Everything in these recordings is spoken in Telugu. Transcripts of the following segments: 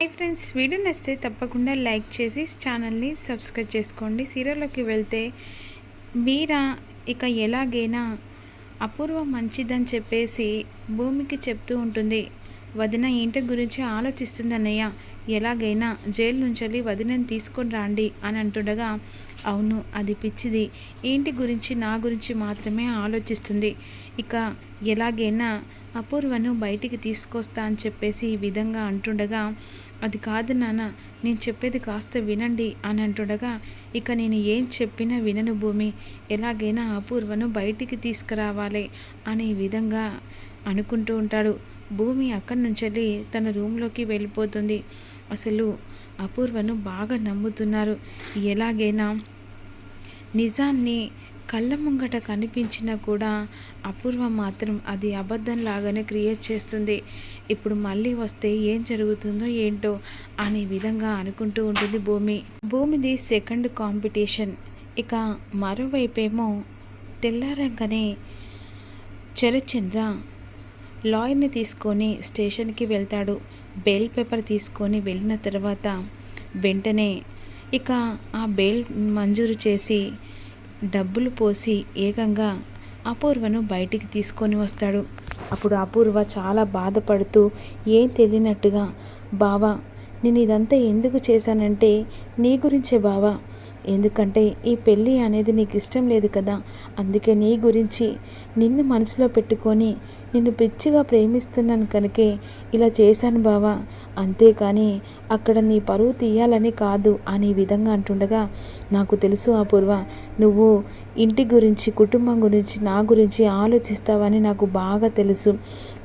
హై ఫ్రెండ్స్ వీడియో నచ్చితే తప్పకుండా లైక్ చేసి ఛానల్ని సబ్స్క్రైబ్ చేసుకోండి. సీరియల్లోకి వెళ్తే మీరా ఇక ఎలాగైనా అపూర్వ మంచిదని చెప్పేసి భూమికి చెప్తూ ఉంటుంది. వదిన ఇంటి గురించి ఆలోచిస్తుంది అన్నయ్య? ఎలాగైనా జైలు నుంచి వదినని తీసుకొని రాండి అని అంటుండగా అవును అది పిచ్చిది. ఏంటి గురించి నా గురించి మాత్రమే ఆలోచిస్తుంది. ఇక ఎలాగైనా అపూర్వను బయటికి తీసుకొస్తా అని చెప్పేసి ఈ విధంగా అంటుండగా అది కాదు నాన్న నేను చెప్పేది కాస్త వినండి అని అంటుండగా ఇక నేను ఏం చెప్పినా వినను భూమి ఎలాగైనా అపూర్వను బయటికి తీసుకురావాలి అనే విధంగా అనుకుంటూ ఉంటాడు. భూమి అక్కడి నుంచి తన రూమ్లోకి వెళ్ళిపోతుంది. అసలు అపూర్వను బాగా నమ్ముతున్నారు. ఎలాగైనా నిజాన్ని కళ్ళ ముంగట కనిపించినా కూడా అపూర్వ మాత్రం అది అబద్ధం లాగానే క్రియేట్ చేస్తుంది. ఇప్పుడు మళ్ళీ వస్తే ఏం జరుగుతుందో ఏంటో అనే విధంగా అనుకుంటూ ఉంటుంది భూమి. భూమిది సెకండ్ కాంపిటీషన్. ఇక మరోవైపేమో తెల్లారంగానే చరచంద్ర లాయర్ని తీసుకొని స్టేషన్కి వెళ్తాడు. బెయిల్ పేపర్ తీసుకొని వెళ్ళిన తర్వాత వెంటనే ఇక ఆ బెయిల్ మంజూరు చేసి డబ్బులు పోసి ఏకంగా అపూర్వను బయటికి తీసుకొని వస్తాడు. అప్పుడు అపూర్వ చాలా బాధపడుతూ ఏం తెలియనట్టుగా బావా నేను ఇదంతా ఎందుకు చేశానంటే నీ గురించే బావా. ఎందుకంటే ఈ పెళ్ళి అనేది నీకు ఇష్టం లేదు కదా. అందుకే నీ గురించి నిన్ను మనసులో పెట్టుకొని నిన్ను పిచ్చిగా ప్రేమిస్తున్నాను కనుకే ఇలా చేశాను బావా. అంతేకాని అక్కడ నీ పరువు తీయాలని కాదు అనే విధంగా అంటుండగా నాకు తెలుసు అపూర్వ నువ్వు ఇంటి గురించి కుటుంబం గురించి నా గురించి ఆలోచిస్తావని నాకు బాగా తెలుసు.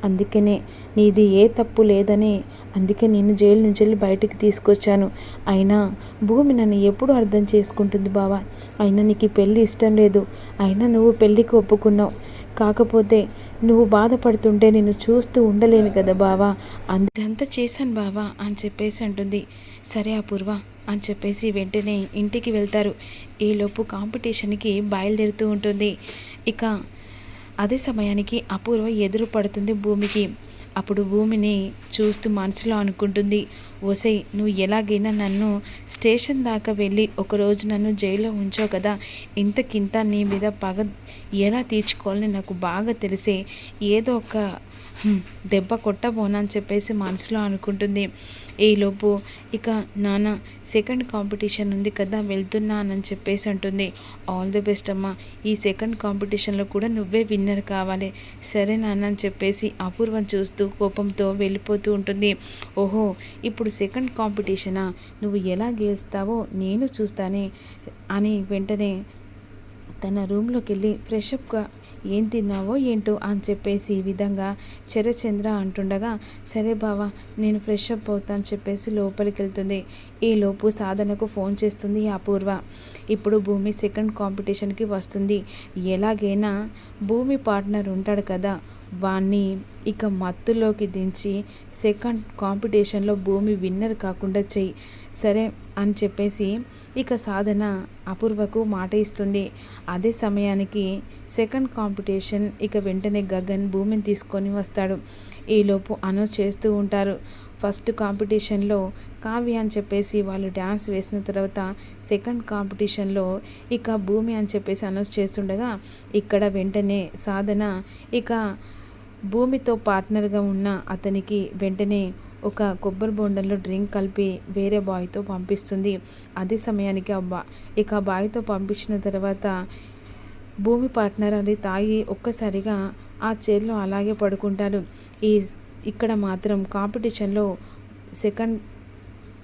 అందుకనే నీది ఏ తప్పు లేదని అందుకే నేను జైలు నుంచి వెళ్ళి బయటికి తీసుకొచ్చాను. అయినా భూమి నన్ను ఎప్పుడు అర్థం చేసుకుంటుంది బావా. అయినా నీకు పెళ్ళి ఇష్టం లేదు. అయినా నువ్వు పెళ్ళికి ఒప్పుకున్నావు. కాకపోతే నువ్వు బాధపడుతుంటే నేను చూస్తూ ఉండలేను కదా బావా. అంతంతా చేశాను బావా అని చెప్పేసి అంటుంది. సరే అపూర్వ అని చెప్పేసి వెంటనే ఇంటికి వెళ్తారు. ఈలోపు కాంపిటీషన్కి బయలుదేరుతూ ఉంటుంది. ఇక అదే సమయానికి అపూర్వ ఎదురు పడుతుంది భూమికి. అప్పుడు భూమిని చూస్తూ మనసులో అనుకుంటుంది ఓసై నువ్వు ఎలాగైనా నన్ను స్టేషన్ దాకా వెళ్ళి ఒకరోజు నన్ను జైల్లో ఉంచావు కదా. ఇంతకింత నీ మీద పగ ఎలా తీర్చుకోవాలని నాకు బాగా తెలిసే ఏదో ఒక దెబ్బ కొట్టబోనని చెప్పేసి మనసులో అనుకుంటుంది. ఈలోపు ఇక నాన్న సెకండ్ కాంపిటీషన్ ఉంది కదా వెళ్తున్నానని చెప్పేసి అంటుంది. ఆల్ ది బెస్ట్ అమ్మ. ఈ సెకండ్ కాంపిటీషన్లో కూడా నువ్వే విన్నర్ కావాలి. సరే నాన్న అని చెప్పేసి అపూర్వం చూస్తూ కోపంతో వెళ్ళిపోతూ ఉంటుంది. ఓహో ఇప్పుడు సెకండ్ కాంపిటీషనా నువ్వు ఎలా గెలుస్తావో నేను చూస్తానే అని వెంటనే తన రూమ్లోకి వెళ్ళి ఫ్రెష్ అప్గా ఏం తిన్నావో ఏంటో అని చెప్పేసి ఈ విధంగా చరచంద్ర అంటుండగా సరే బావా నేను ఫ్రెష్ అప్ అవుతాను చెప్పేసి లోపలికి వెళ్తుంది ఈ లోపు సాధనకు ఫోన్ చేస్తుంది అపూర్వ. ఇప్పుడు భూమి సెకండ్ కాంపిటీషన్కి వస్తుంది. ఎలాగైనా భూమి పార్ట్నర్ ఉంటాడు కదా వాణ్ణి ఇక మత్తులోకి దించి సెకండ్ కాంపిటీషన్లో భూమి విన్నర్ కాకుండా చెయ్యి. సరే అని చెప్పేసి ఇక సాధన అపూర్వకు మాట ఇస్తుంది. అదే సమయానికి సెకండ్ కాంపిటీషన్ ఇక వెంటనే గగన్ భూమిని తీసుకొని వస్తాడు. ఈలోపు అనౌన్స్ చేస్తూ ఉంటారు. ఫస్ట్ కాంపిటీషన్లో కావ్య అని చెప్పేసి వాళ్ళు డ్యాన్స్ వేసిన తర్వాత సెకండ్ కాంపిటీషన్లో ఇక భూమి అని చెప్పేసి అనౌన్స్ చేస్తుండగా ఇక్కడ వెంటనే సాధన ఇక భూమితో పార్ట్నర్గా ఉన్న అతనికి వెంటనే ఒక కొబ్బరి బొండంలో డ్రింక్ కలిపి వేరే బాయ్తో పంపిస్తుంది. అదే సమయానికి ఆ బా ఇక ఆ బాయ్తో పంపించిన తర్వాత భూమి పార్ట్నర్ అది తాగి ఒక్కసారిగా ఆ చైర్లో అలాగే పడుకుంటాడు. ఈ ఇక్కడ మాత్రం కాంపిటీషన్లో సెకండ్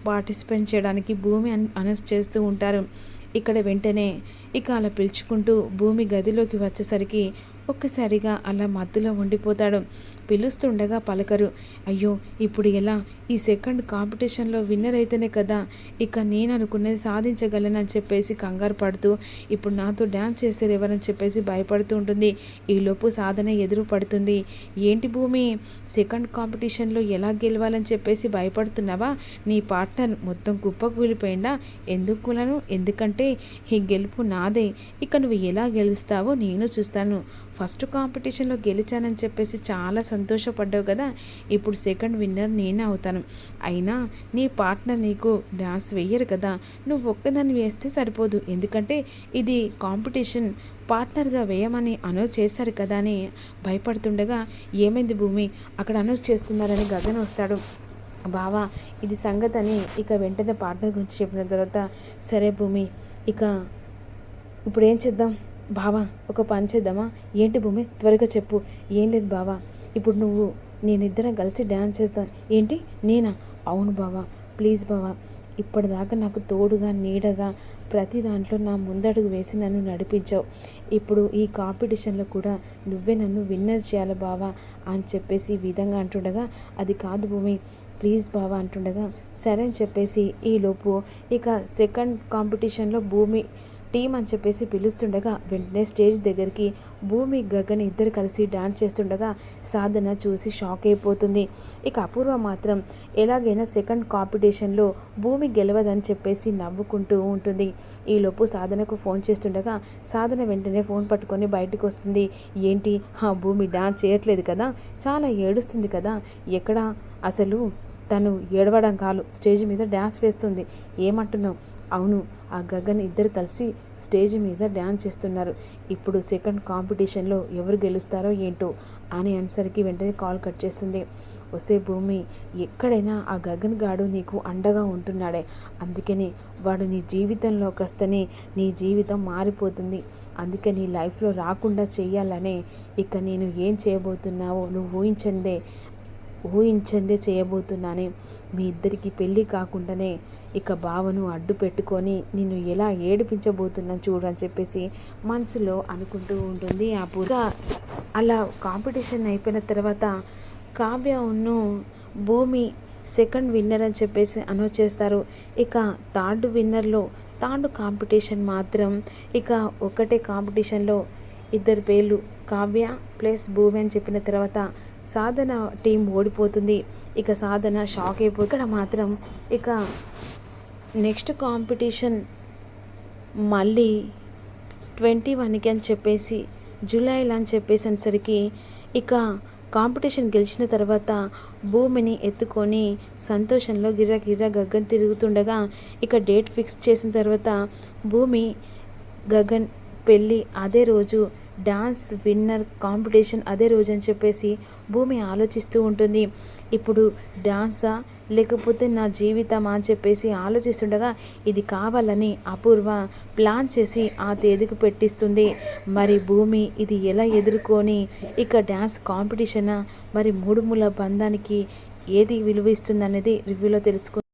పార్టిసిపేట్ చేయడానికి భూమి అనౌన్స్ చేస్తూ ఉంటారు. ఇక్కడ వెంటనే ఇక అలా పిలుచుకుంటూ భూమి గదిలోకి వచ్చేసరికి ఒక్కసారిగా అలా మత్తులో ఉండిపోతాడు. పిలుస్తుండగా పలకరు అయ్యో ఇప్పుడు ఎలా? ఈ సెకండ్ కాంపిటీషన్లో విన్నర్ అయితేనే కదా? ఇక నేను అనుకున్నది సాధించగలనని చెప్పేసి కంగారు పడుతూ ఇప్పుడు నాతో డ్యాన్స్ చేసేది ఎవరని చెప్పేసి భయపడుతూ ఉంటుంది. ఈలోపు సాధన ఎదురు పడుతుంది. ఏంటి భూమి సెకండ్ కాంపిటీషన్లో ఎలా గెలవాలని చెప్పేసి భయపడుతున్నావా? నీ పార్ట్నర్ మొత్తం కుప్ప కూలిపోయిందా? ఎందుకులను ఎందుకంటే ఈ గెలుపు నాదే. ఇక నువ్వు ఎలా గెలుస్తావో నేను చూస్తాను. ఫస్ట్ కాంపిటీషన్లో గెలిచానని చెప్పేసి చాలా సంతోషపడ్డావు కదా. ఇప్పుడు సెకండ్ విన్నర్ నేనే అవుతాను. అయినా నీ పార్ట్నర్ నీకు డ్యాన్స్ వేయరు కదా. నువ్వు ఒక్కదాన్ని వేస్తే సరిపోదు. ఎందుకంటే ఇది కాంపిటీషన్. పార్ట్నర్గా వేయమని అనౌన్స్ చేశారు కదా అని భయపడుతుండగా ఏమైంది భూమి? అక్కడ అనౌన్స్ చేస్తున్నారని గగన్ వస్తాడు. బావా ఇది సంగతి అని ఇక వెంటనే పార్ట్నర్ గురించి చెప్పిన తర్వాత సరే భూమి ఇక ఇప్పుడు ఏం చేద్దాం? బావా ఒక పని చేద్దామా? ఏంటి భూమి? త్వరగా చెప్పు. ఏం లేదు బావా. ఇప్పుడు నువ్వు నేనిద్దరం కలిసి డ్యాన్స్ చేస్తాను ఏంటి? నేనా? అవును బావా. ప్లీజ్ బావా. ఇప్పటిదాకా నాకు తోడుగా నీడగా ప్రతి దాంట్లో నా ముందడుగు వేసి నన్ను నడిపించావు. ఇప్పుడు ఈ కాంపిటీషన్లో కూడా నువ్వే నన్ను విన్నర్ చేయాలి బావా అని చెప్పేసి ఈ విధంగా అంటుండగా అది కాదు భూమి. ప్లీజ్ బావా అంటుండగా సరే అని చెప్పేసి ఈలోపు ఇక సెకండ్ కాంపిటీషన్లో భూమి టీం అని చెప్పేసి పిలుస్తుండగా వెంటనే స్టేజ్ దగ్గరికి భూమి గగన్ ఇద్దరు కలిసి డాన్స్ చేస్తుండగా సాధన చూసి షాక్ అయిపోతుంది. ఇక అపూర్వ మాత్రం ఎలాగైనా సెకండ్ కాంపిటీషన్లో భూమి గెలవదని చెప్పేసి నవ్వుకుంటూ ఉంటుంది. ఈలోపు సాధనకు ఫోన్ చేస్తుండగా సాధన వెంటనే ఫోన్ పట్టుకొని బయటకు వస్తుంది. ఏంటి? ఆ భూమి డాన్స్ చేయట్లేదు కదా? చాలా ఏడుస్తుంది కదా? ఎక్కడ? అసలు తను ఏడవడం కాదు స్టేజ్ మీద డ్యాన్స్ వేస్తుంది. ఏమంటున్నావు? అవును ఆ గగన్ ఇద్దరు కలిసి స్టేజ్ మీద డ్యాన్స్ చేస్తున్నారు. ఇప్పుడు సెకండ్ కాంపిటీషన్లో ఎవరు గెలుస్తారో ఏంటో అని అనేసరికి వెంటనే కాల్ కట్ చేస్తుంది వసే భూమి ఎక్కడైనా ఆ గగన్ గాడు నీకు అండగా ఉంటున్నాడే. అందుకని వాడు నీ జీవితంలోకి వస్తేనే నీ జీవితం మారిపోతుంది. అందుకే నీ లైఫ్లో రాకుండా చేయాలనే ఇక నేను ఏం చేయబోతున్నావో నువ్వు ఊహించందే ఊహించందే చేయబోతున్నానే. మీ ఇద్దరికి పెళ్ళి కాకుండానే ఇక బావను అడ్డు పెట్టుకొని నిన్ను ఎలా ఏడిపించబోతున్నా చూడు అని చెప్పేసి మనసులో అనుకుంటూ ఉంటుంది ఆ పూజ అలా కాంపిటీషన్ అయిపోయిన తర్వాత కావ్య ఉన్ను భూమి సెకండ్ విన్నర్ అని చెప్పేసి అనౌన్స్ చేస్తారు. ఇక థర్డ్ విన్నర్లో థర్డ్ కాంపిటీషన్ మాత్రం ఇక ఒకటే కాంపిటీషన్లో ఇద్దరు పేర్లు కావ్య ప్లస్ భూమి అని చెప్పిన తర్వాత సాధన టీం ఓడిపోతుంది. ఇక సాధన షాక్ అయిపోయి ఇక్కడ మాత్రం ఇక నెక్స్ట్ కాంపిటీషన్ మళ్ళీ ట్వంటీ వన్కి అని చెప్పేసి జూలైలో అని చెప్పేసరికి ఇక కాంపిటీషన్ గెలిచిన తర్వాత భూమిని ఎత్తుకొని సంతోషంలో గిర్ర గిర్ర గగన్ తిరుగుతుండగా ఇక డేట్ ఫిక్స్ చేసిన తర్వాత భూమి గగన్ పెళ్ళి అదే రోజు డాన్స్ విన్నర్ కాంపిటీషన్ అదే రోజు అని చెప్పేసి భూమి ఆలోచిస్తూ ఉంటుంది. ఇప్పుడు డాన్సా? లేకపోతే నా జీవితమా అని చెప్పేసి ఆలోచిస్తుండగా ఇది కావాలని అపూర్వ ప్లాన్ చేసి ఆ తేదీకి పెట్టిస్తుంది. మరి భూమి ఇది ఎలా ఎదుర్కొని? ఇక డ్యాన్స్ కాంపిటీషనా? మరి మూడు మూల బంధానికి ఏది విలువ ఇస్తుంది అనేది రివ్యూలో తెలుసుకుంది.